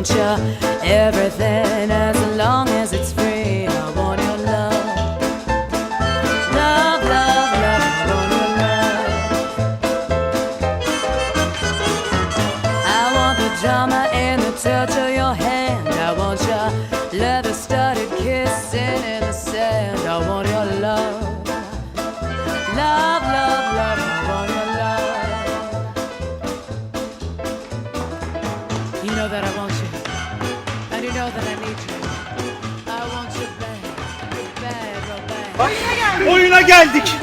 want your everything as long as it's free. I want your love. Love, love, love, I want your love. I want the drama and the touch of your hand. I want your leather studded kissing in the sand. I want your love. Love, love, love, I want your love. You know that I want you. Bad. Oyuna geldik.